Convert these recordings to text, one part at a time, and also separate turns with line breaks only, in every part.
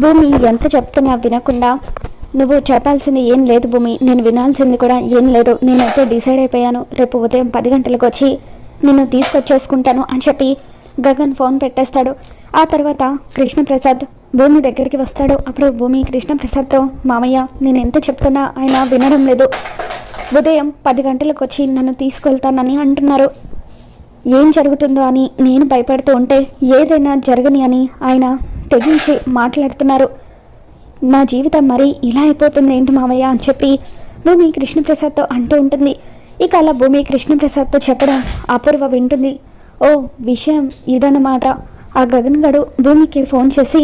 భూమి ఎంత చెప్తున్నా వినకుండా నువ్వు చెప్పాల్సింది ఏం లేదు భూమి. నేను వినాల్సింది కూడా ఏం లేదు. నేనైతే డిసైడ్ అయిపోయాను. రేపు ఉదయం పది గంటలకు వచ్చి నిన్ను తీసుకొచ్చేసుకుంటాను అని చెప్పి గగన్ ఫోన్ పెట్టేస్తాడు. ఆ తర్వాత కృష్ణప్రసాద్ భూమి దగ్గరికి వస్తాడు. అప్పుడు భూమి కృష్ణప్రసాద్తో మామయ్య నేను ఎంత చెప్తున్నా ఆయన వినడం లేదు. ఉదయం పది గంటలకు వచ్చి నన్ను తీసుకెళ్తానని అంటున్నారు. ఏం జరుగుతుందో అని నేను భయపడుతూ ఉంటే ఏదైనా జరగని అని ఆయన తెగించి మాట్లాడుతున్నారు. నా జీవితం మరి ఇలా అయిపోతుంది ఏంటి మామయ్య అని చెప్పి భూమి కృష్ణప్రసాద్తో అంటూ ఉంటుంది. ఇక అలా భూమి కృష్ణప్రసాద్తో చెప్పడం అపూర్వ వింటుంది. ఓ విషయం ఇదన్నమాట. ఆ గగన్ గడు భూమికి ఫోన్ చేసి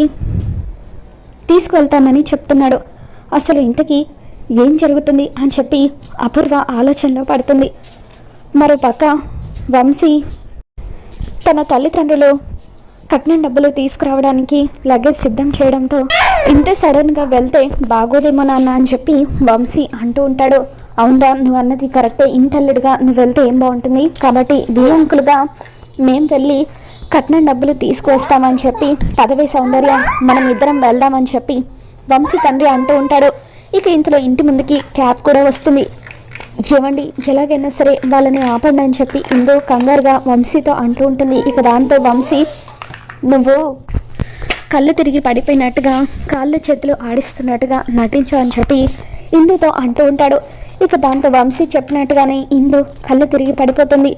తీసుకువెళ్తానని చెప్తున్నాడు. అసలు ఇంతకీ ఏం జరుగుతుంది? అని చెప్పి అపూర్వ ఆలోచనలో పడుతుంది. మరో పక్క వంశీ తన తల్లిదండ్రులు కట్నం డబ్బులు తీసుకురావడానికి లగేజ్ సిద్ధం చేయడంతో ఇంత సడన్గా వెళ్తే బాగోదేమో నాన్న అని చెప్పి వంశీ అంటూ ఉంటాడు. అవునరా నువ్వు అన్నది కరెక్టే ఇంటల్లుడుగా నువ్వు వెళ్తే ఏం బాగుంటుంది? కాబట్టి బియ్యంకులుగా మేము వెళ్ళి కట్నం డబ్బులు తీసుకువస్తామని చెప్పి పదవి సౌందర్య మనం ఇద్దరం వెళ్దామని చెప్పి వంశీ తండ్రి అంటూ ఉంటాడు. ఇక ఇంతలో ఇంటి ముందుకి క్యాబ్ కూడా వస్తుంది. ఏమండి ఎలాగైనా సరే వాళ్ళని ఆపండి అని చెప్పి ఇందో కంగారుగా వంశీతో అంటూ ఉంటుంది. ఇక దాంతో వంశీ నువ్వు కళ్ళు తిరిగి పడిపోయినట్టుగా కాళ్ళు చేతులు ఆడిస్తున్నట్టుగా నటించు అని చెప్పి ఇందుతో అంటూ ఉంటాడు. ఇక దాంతో వంశీ చెప్పినట్టుగానే ఇందు కళ్ళు తిరిగి పడిపోతుంది.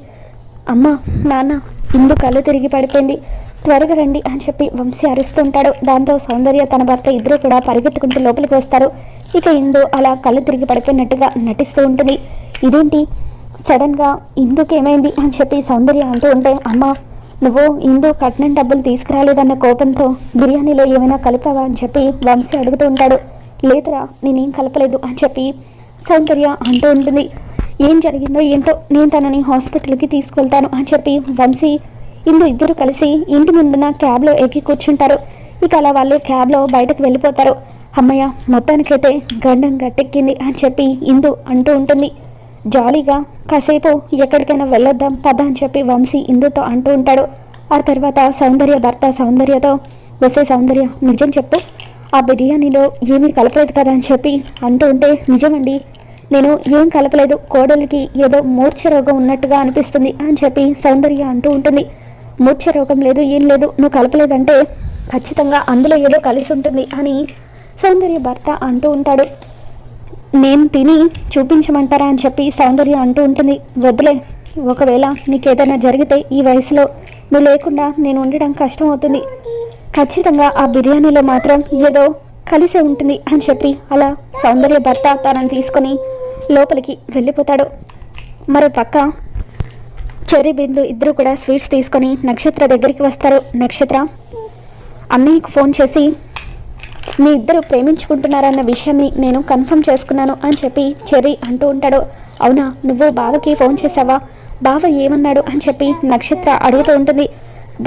అమ్మ నాన్న ఇందు కళ్ళు తిరిగి పడిపోయింది. త్వరగా రండి అని చెప్పి వంశీ అరుస్తూ ఉంటాడు. దాంతో సౌందర్య తన భర్త ఇద్దరు కూడా పరిగెత్తుకుంటూ లోపలికి వస్తారు. ఇక ఇందు అలా కళ్ళు తిరిగి పడిపోయినట్టుగా నటిస్తూ ఉంటుంది. ఇదేంటి? సడన్గా ఇందుకేమైంది అని చెప్పి సౌందర్య అంటూ ఉంటే అమ్మ నువ్వు ఇందు కట్నం డబ్బులు తీసుకురాలేదన్న కోపంతో బిర్యానీలో ఏమైనా కలిపావా అని చెప్పి వంశీ అడుగుతూ ఉంటాడు. లేదురా నేనేం కలపలేదు అని చెప్పి సౌందర్య అంటూ ఉంటుంది. ఏం జరిగిందో ఏంటో నేను తనని హాస్పిటల్కి తీసుకెళ్తాను అని చెప్పి వంశీ ఇందు ఇద్దరు కలిసి ఇంటి ముందున్న క్యాబ్లో ఎక్కి కూర్చుంటారు. ఇక అలా వాళ్ళు క్యాబ్లో బయటకు వెళ్ళిపోతారు. అమ్మయ్య మొత్తానికైతే గండం గట్టెక్కింది అని చెప్పి ఇందు అంటూ ఉంటుంది. జాలీగా కాసేపు ఎక్కడికైనా వెళ్ళొద్దాం పద అని చెప్పి వంశీ ఇందుతో అంటూ ఉంటాడు. ఆ తర్వాత సౌందర్య భర్త సౌందర్యతో వసే సౌందర్య నిజం చెప్పు. ఆ బిర్యానీలో ఏమీ కలపలేదు కదా అని చెప్పి అంటూ ఉంటే నిజమండి నేను ఏం కలపలేదు. కోడలికి ఏదో మూర్ఛ రోగం ఉన్నట్టుగా అనిపిస్తుంది అని చెప్పి సౌందర్య అంటూ ఉంటుంది. మూర్ఛ రోగం లేదు ఏం లేదు. నువ్వు కలపలేదంటే ఖచ్చితంగా అందులో ఏదో కలిసి ఉంటుంది అని సౌందర్య భర్త అంటూ ఉంటాడు. నేను తిని చూపించమంటారా అని చెప్పి సౌందర్య అంటూ ఉంటుంది. వద్దులే ఒకవేళ నీకు ఏదైనా జరిగితే ఈ వయసులో నువ్వు లేకుండా నేను ఉండడం కష్టం అవుతుంది ఖచ్చితంగా ఆ బిర్యానీలో మాత్రం ఏదో కలిసే ఉంటుంది అని చెప్పి అలా సౌందర్య భర్త తనని తీసుకొని లోపలికి వెళ్ళిపోతాడు. మరో పక్క చెర్రీ బిందు ఇద్దరు కూడా స్వీట్స్ తీసుకొని నక్షత్ర దగ్గరికి వస్తారు. నక్షత్ర అన్నయ్యకు ఫోన్ చేసి మీ ఇద్దరు ప్రేమించుకుంటున్నారన్న విషయాన్ని నేను కన్ఫర్మ్ చేసుకున్నాను అని చెప్పి చెర్రీ అంటూ ఉంటాడు. అవునా నువ్వు బావకి ఫోన్ చేసావా బావ ఏమన్నాడు అని చెప్పి నక్షత్ర అడుగుతూ ఉంటుంది.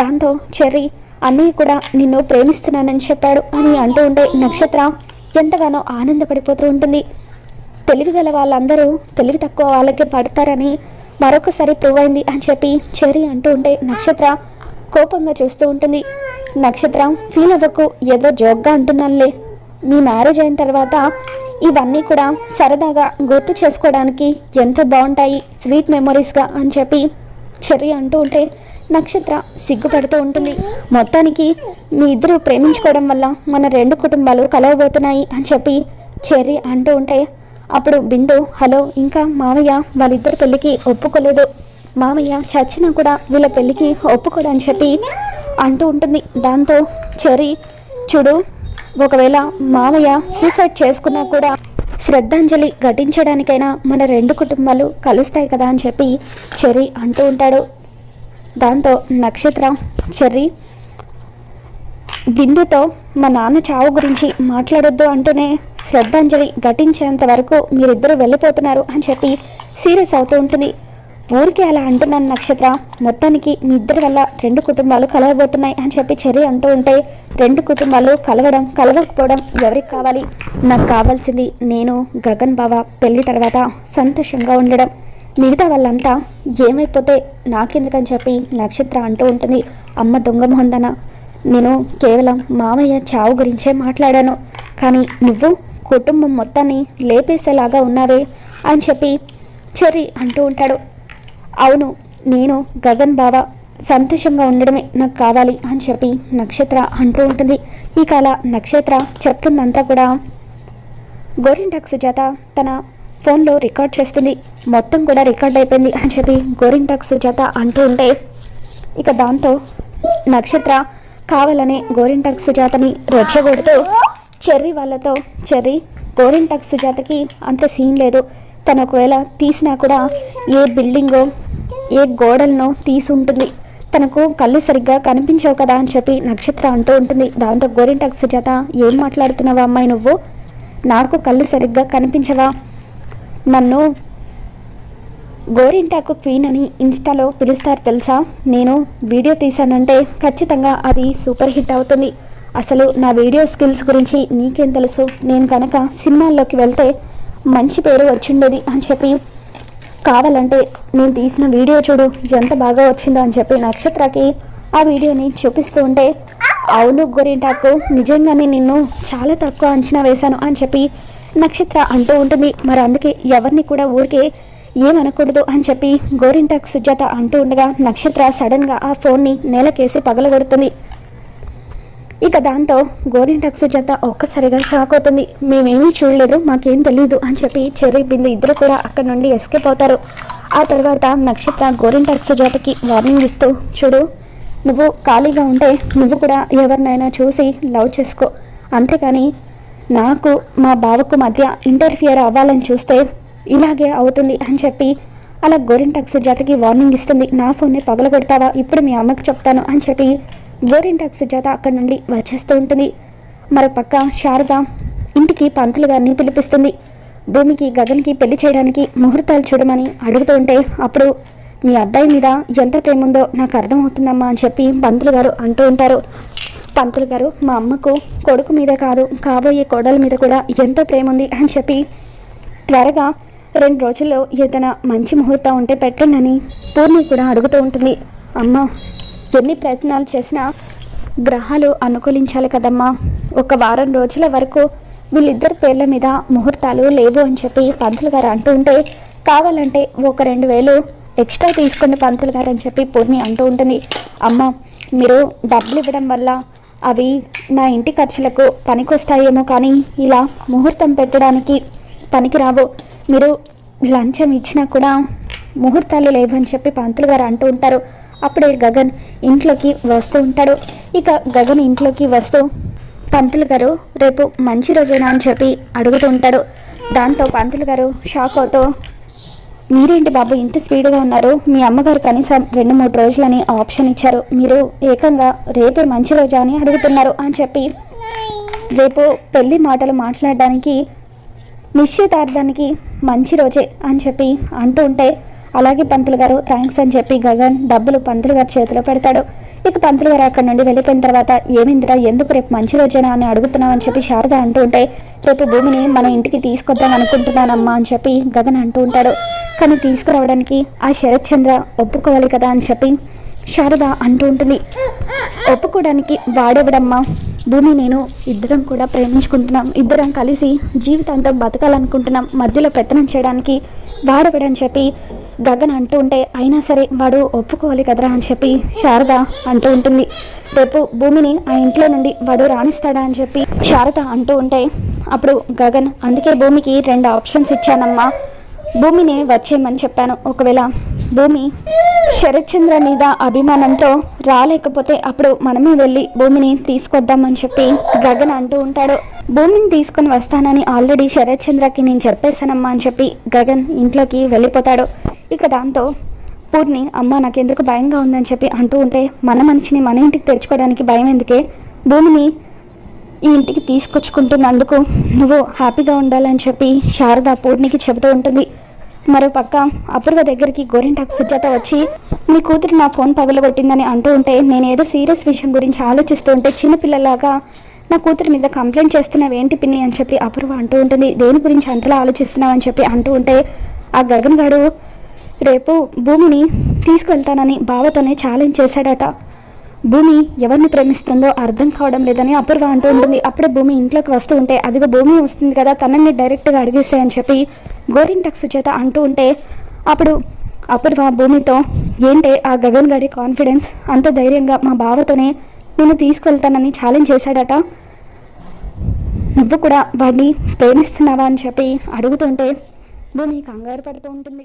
దాంతో చెర్రీ అన్నయ్య కూడా నిన్ను ప్రేమిస్తున్నానని చెప్పాడు అని అంటూ ఉంటే నక్షత్ర ఎంతగానో ఆనందపడిపోతూ ఉంటుంది. తెలివి గల వాళ్ళందరూ తెలివి తక్కువ వాళ్ళకి పడతారని మరొకసారి ప్రూవ్ అయింది అని చెప్పి చెర్రీ అంటూ ఉంటే నక్షత్ర కోపంగా చూస్తూ ఉంటుంది. నక్షత్రం ఫీల్ అవ్వకు ఏదో జోక్గా అంటున్నానులే మీ మ్యారేజ్ అయిన తర్వాత ఇవన్నీ కూడా సరదాగా గుర్తు చేసుకోవడానికి ఎంతో బాగుంటాయి స్వీట్ మెమొరీస్గా అని చెప్పి చెర్రీ అంటూ ఉంటే నక్షత్ర సిగ్గుపడుతూ ఉంటుంది. మొత్తానికి మీ ఇద్దరు ప్రేమించుకోవడం వల్ల మన రెండు కుటుంబాలు కలవబోతున్నాయి అని చెప్పి చెర్రీ అంటూ ఉంటే అప్పుడు బిందు హలో ఇంకా మామయ్య వాళ్ళిద్దరు పెళ్ళికి ఒప్పుకోలేదు. మామయ్య చచ్చినా కూడా వీళ్ళ పెళ్ళికి ఒప్పుకోడు అని చెప్పి అంటూ ఉంటుంది. దాంతో చెర్రీ చూడు ఒకవేళ మామయ్య సూసైడ్ చేసుకున్నా కూడా శ్రద్ధాంజలి ఘటించడానికైనా మన రెండు కుటుంబాలు కలుస్తాయి కదా అని చెప్పి చెర్రీ అంటూ ఉంటాడు. దాంతో నక్షత్ర చెర్రీ బిందుతో మా నాన్న చావు గురించి మాట్లాడొద్దు అంటూనే శ్రద్ధాంజలి ఘటించేంత వరకు మీరిద్దరూ వెళ్ళిపోతున్నారు అని చెప్పి సీరియస్ అవుతూ ఉంటుంది. ఊరికే అలా అంటున్నాను నక్షత్ర. మొత్తానికి మీ ఇద్దరి వల్ల రెండు కుటుంబాలు కలవబోతున్నాయి అని చెప్పి చెర్రి అంటూ ఉంటే రెండు కుటుంబాలు కలవడం కలవకపోవడం ఎవరికి కావాలి? నాకు కావాల్సింది నేను గగన్ బావ పెళ్ళి తర్వాత సంతోషంగా ఉండడం. మిగతా వాళ్ళంతా ఏమైపోతే నాకెందుకని చెప్పి నక్షత్ర అంటూ ఉంటుంది. అమ్మ దొంగ మొహందన నేను కేవలం మామయ్య చావు గురించే మాట్లాడాను. కానీ నువ్వు కుటుంబం మొత్తాన్ని లేపేసేలాగా ఉన్నావే అని చెప్పి చెరి అంటూ ఉంటాడు. అవును నేను గగన్ బావ సంతోషంగా ఉండడమే నాకు కావాలి అని చెప్పి నక్షత్ర అంటూ ఉంటుంది. ఈ కాల నక్షత్ర చెప్తుందంతా కూడా గోరింటాక్ సుజాత తన ఫోన్లో రికార్డ్ చేస్తుంది. మొత్తం కూడా రికార్డ్ అయిపోయింది అని చెప్పి గోరింటాక్ సుజాత అంటూ ఉంటే ఇక దాంతో నక్షత్ర కావాలనే గోరింటాక్ సుజాతని రెచ్చగొడుతూ చెర్రీ వాళ్ళతో చెర్రీ గోరింటాక్ సుజాతకి అంత సీన్ లేదు. తను ఒకవేళ తీసినా కూడా ఏ బిల్డింగో ఏ గోడలను తీసి ఉంటుంది తనకు కళ్ళు సరిగ్గా కనిపించవు కదా అని చెప్పి నక్షత్ర అంటూ ఉంటుంది. దాంతో గోరింటాకు సుజాత ఏం మాట్లాడుతున్నావా అమ్మాయి నువ్వు? నాకు కళ్ళు సరిగ్గా కనిపించవా? నన్ను గోరింటాకు క్వీన్ అని ఇన్స్టాలో పిలుస్తారు తెలుసా? నేను వీడియో తీశానంటే ఖచ్చితంగా అది సూపర్ హిట్ అవుతుంది. అసలు నా వీడియో స్కిల్స్ గురించి నీకేం తెలుసు? నేను కనుక సినిమాల్లోకి వెళ్తే మంచి పేరు వచ్చిండేది అని చెప్పి. కావాలంటే నేను తీసిన వీడియో చూడు ఎంత బాగా వచ్చిందో అని చెప్పి నక్షత్రకి ఆ వీడియోని చూపిస్తూ ఉంటే అవును గోరింటాకు నిజంగానే నిన్ను చాలా తక్కువ అంచనా వేశాను అని చెప్పి నక్షత్ర అంటూ ఉంటుంది. మరి అందుకే ఎవరిని కూడా ఊరికే ఏమనకూడదు అని చెప్పి గోరింటాక్ సుజాత అంటూ ఉండగా నక్షత్ర సడన్గా ఆ ఫోన్ని నేలకేసి పగలగొడుతుంది. ఇక దాంతో గోరింటాక్ సుజాత ఒక్కసారిగా షాక్ అవుతుంది. మేమేమీ చూడలేదు మాకేం తెలియదు అని చెప్పి చెర్రీ బిందు ఇద్దరు కూడా అక్కడ నుండి ఎస్కేప్ అవుతారు. ఆ తర్వాత నక్షత్ర గోరింటాక్స్ జాతకి వార్నింగ్ ఇస్తూ చూడు నువ్వు ఖాళీగా ఉంటే నువ్వు కూడా ఎవరినైనా చూసి లవ్ చేసుకో. అంతేకాని నాకు మా బావకు మధ్య ఇంటర్ఫియర్ అవ్వాలని చూస్తే ఇలాగే అవుతుంది అని చెప్పి అలా గోరింటాక్ జాతకి వార్నింగ్ ఇస్తుంది. నా ఫోన్ని పగలగొడతావా? ఇప్పుడు మీ అమ్మకి చెప్తాను అని చెప్పి గోరింటాక్ సుజాత అక్కడి నుండి వచ్చేస్తూ ఉంటుంది. మరోపక్క శారద ఇంటికి పంతులు గారిని పిలిపిస్తుంది. భూమికి గగన్కి పెళ్ళి చేయడానికి ముహూర్తాలు చూడమని అడుగుతూ ఉంటే అప్పుడు మీ అబ్బాయి మీద ఎంత ప్రేమ ఉందో నాకు అర్థమవుతుందమ్మా అని చెప్పి పంతులు గారు అంటూ ఉంటారు. పంతులు గారు మా అమ్మకు కొడుకు మీద కాదు కాబోయే కోడల మీద కూడా ఎంతో ప్రేమ ఉంది అని చెప్పి త్వరగా రెండు రోజుల్లో ఏదైనా మంచి ముహూర్తం ఉంటే పెట్టండి పూర్ణి కూడా అడుగుతూ ఉంటుంది. అమ్మ ఎన్ని ప్రయత్నాలు చేసినా గ్రహాలు అనుకూలించాలి కదమ్మా. ఒక వారం రోజుల వరకు వీళ్ళిద్దరి పేర్ల మీద ముహూర్తాలు లేవు అని చెప్పి పంతులు గారు అంటూ ఉంటే కావాలంటే ఒక రెండు వేలు ఎక్స్ట్రా తీసుకోండి పంతులు గారు అని చెప్పి పూర్ణి అంటూ ఉంటుంది. అమ్మ మీరు డబ్బులు ఇవ్వడం వల్ల అవి నా ఇంటి ఖర్చులకు పనికొస్తాయేమో కానీ ఇలా ముహూర్తం పెట్టడానికి పనికిరావు. మీరు లంచం ఇచ్చినా కూడా ముహూర్తాలు లేవని చెప్పి పంతులు గారు అంటూ ఉంటారు. అప్పుడే గగన్ ఇంట్లోకి వస్తూ ఉంటాడు. ఇక గగన్ ఇంట్లోకి వస్తూ పంతులు గారు రేపు మంచి రోజేనా అని చెప్పి అడుగుతూ ఉంటాడు. దాంతో పంతులు గారు షాక్ అవుతూ మీరేంటి బాబు ఇంత స్పీడ్గా ఉన్నారు? మీ అమ్మగారు కనీసం రెండు మూడు రోజులని ఆప్షన్ ఇచ్చారు. మీరు ఏకంగా రేపే మంచి రోజా అని అడుగుతున్నారు అని చెప్పి రేపు పెళ్ళి మాటలు మాట్లాడడానికి నిశ్చితార్థానికి మంచి రోజే అని చెప్పి అంటూ ఉంటే అలాగే పంతులు గారు థ్యాంక్స్ అని చెప్పి గగన్ డబ్బులు పంతులు గారి చేతిలో పెడతాడు. ఇక పంతులు గారు అక్కడ నుండి వెళ్ళిపోయిన తర్వాత ఏమైందిరా ఎందుకు రేపు మంచి రోజేనా అని అడుగుతున్నావు అని చెప్పి శారద అంటూ ఉంటే రేపు భూమిని మన ఇంటికి తీసుకొద్దాం అనుకుంటున్నానమ్మా అని చెప్పి గగన్ అంటూ ఉంటాడు. కానీ తీసుకురావడానికి ఆ శరత్ చంద్ర ఒప్పుకోవాలి కదా అని చెప్పి శారద అంటూ ఉంటుంది. ఒప్పుకోవడానికి వాడేవిడమ్మా? భూమి నేను ఇద్దరం కూడా ప్రేమించుకుంటున్నాం. ఇద్దరం కలిసి జీవితాంతం బతకాలనుకుంటున్నాం. మధ్యలో పెత్తనం చేయడానికి వాడవడని చెప్పి గగన్ అంటూ ఉంటే అయినా సరే వాడు ఒప్పుకోవాలి కదరా అని చెప్పి శారద అంటూ ఉంటుంది. రేపు భూమిని ఆ ఇంట్లో నుండి వాడు రాణిస్తాడా అని చెప్పి శారద అంటూ ఉంటే అప్పుడు గగన్ అందుకే భూమికి రెండు ఆప్షన్స్ ఇచ్చానమ్మా. భూమిని వచ్చేయమని చెప్పాను. ఒకవేళ భూమి శరత్చంద్ర మీద అభిమానంతో రాలేకపోతే అప్పుడు మనమే వెళ్ళి భూమిని తీసుకొద్దామని చెప్పి గగన్ అంటూ ఉంటాడు. భూమిని తీసుకొని వస్తానని ఆల్రెడీ శరత్చంద్రకి నేను చెప్పేశానమ్మా అని చెప్పి గగన్ ఇంట్లోకి వెళ్ళిపోతాడు. ఇక దాంతో పూర్ణి అమ్మ నాకెందుకు భయంగా ఉందని చెప్పి అంటూ ఉంటే మన మనిషిని మన ఇంటికి తెచ్చుకోవడానికి భయం ఎందుకే? భూమిని ఈ ఇంటికి తీసుకొచ్చుకుంటున్నందుకు నువ్వు హ్యాపీగా ఉండాలని చెప్పి శారద పూర్ణికి చెబుతూ ఉంటుంది. మరో పక్క అపూర్వ దగ్గరికి గోరింటాకు సుజాత వచ్చి మీ కూతురు నా ఫోన్ పగలగొట్టిందని అంటూ ఉంటే నేను ఏదో సీరియస్ విషయం గురించి ఆలోచిస్తూ ఉంటే చిన్నపిల్లలాగా నా కూతురు మీద కంప్లైంట్ చేస్తున్నావు ఏంటి పిన్ని? అని చెప్పి అపూర్వ అంటూ ఉంటుంది. దేని గురించి అంతలా ఆలోచిస్తున్నావు? అని చెప్పి అంటూ ఉంటే ఆ గగన్ గారు రేపు భూమిని తీసుకెళ్తానని బావతోనే ఛాలెంజ్ చేశాడట. భూమి ఎవరిని ప్రేమిస్తుందో అర్థం కావడం లేదని అపూర్వ అంటూ ఉంటుంది. అప్పుడే భూమి ఇంట్లోకి వస్తూ ఉంటే అదిగో భూమి వస్తుంది కదా తనని డైరెక్ట్గా అడిగేసాయని చెప్పి గోరింటక్ సుచేత అంటూ ఉంటే అప్పుడు అపూర్వ భూమితో ఏంటే ఆ గగన్ గడి కాన్ఫిడెన్స్ అంత ధైర్యంగా మా బావతోనే నేను తీసుకెళ్తానని ఛాలెంజ్ చేశాడట. నువ్వు కూడా వాడిని ప్రేమిస్తున్నావా అని చెప్పి అడుగుతుంటే భూమి కంగారు పడుతూ ఉంటుంది.